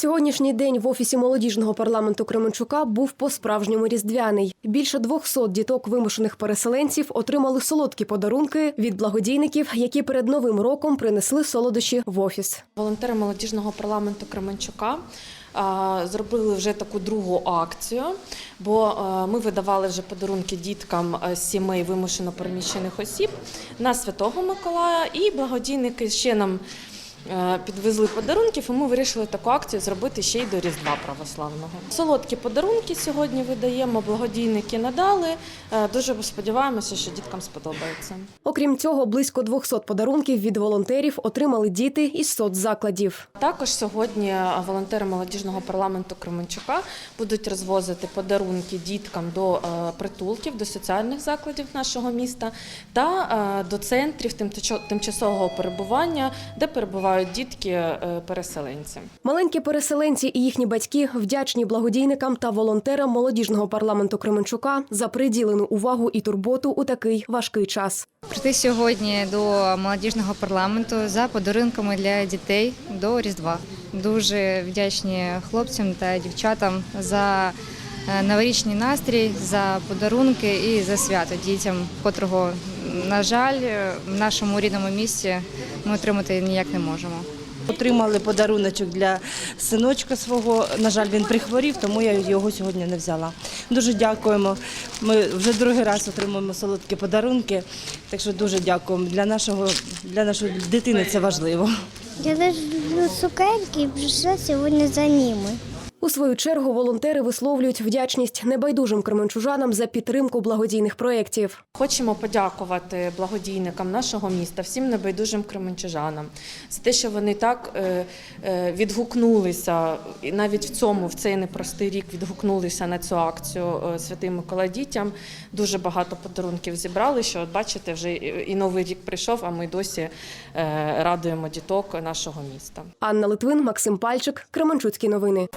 Сьогоднішній день в офісі молодіжного парламенту Кременчука був по-справжньому різдвяний. Більше 200 діток вимушених переселенців отримали солодкі подарунки від благодійників, які перед новим роком принесли солодощі в офіс. Волонтери молодіжного парламенту Кременчука зробили вже таку другу акцію, бо ми видавали вже подарунки діткам сімей вимушено переміщених осіб на Святого Миколая, і благодійники ще нам підвезли подарунків, і ми вирішили таку акцію зробити ще й до Різдва православного. Солодкі подарунки сьогодні видаємо, благодійники надали. Е, Дуже сподіваємося, що діткам сподобається. Окрім цього, близько 200 подарунків від волонтерів отримали діти із соцзакладів. Також сьогодні волонтери молодіжного парламенту Кременчука будуть розвозити подарунки діткам до е, притулків, до соціальних закладів нашого міста та е, до центрів тимчасового перебування, де перебувають дітки-переселенці. Маленькі переселенці і їхні батьки вдячні благодійникам та волонтерам молодіжного парламенту Кременчука за приділену увагу і турботу у такий важкий час. Прийти сьогодні до молодіжного парламенту за подарунками для дітей до Різдва. Дуже вдячні хлопцям та дівчатам за е, новорічний настрій, за подарунки і за свято дітям, котрого, на жаль, в нашому рідному місті ми отримати ніяк не можемо. Отримали подаруночок для синочка свого. На жаль, він прихворів, тому я його сьогодні не взяла. Дуже дякуємо. Ми вже другий раз отримуємо солодкі подарунки. Так що дуже дякуємо. Для нашого для нашої дитини це важливо. Я дуже люблю цукерки і прийшла сьогодні за ними. У свою чергу волонтери висловлюють вдячність небайдужим кременчужанам за підтримку благодійних проєктів. Хочемо подякувати благодійникам нашого міста, всім небайдужим кременчужанам за те, що вони так е, е, відгукнулися, і навіть в цьому, в цей непростий рік, відгукнулися на цю акцію е, Святий Миколай дітям. Дуже багато подарунків зібрали. Що от бачите, вже і новий рік прийшов, а ми досі радуємо діток нашого міста. Анна Литвин, Максим Пальчик, Кременчуцькі новини.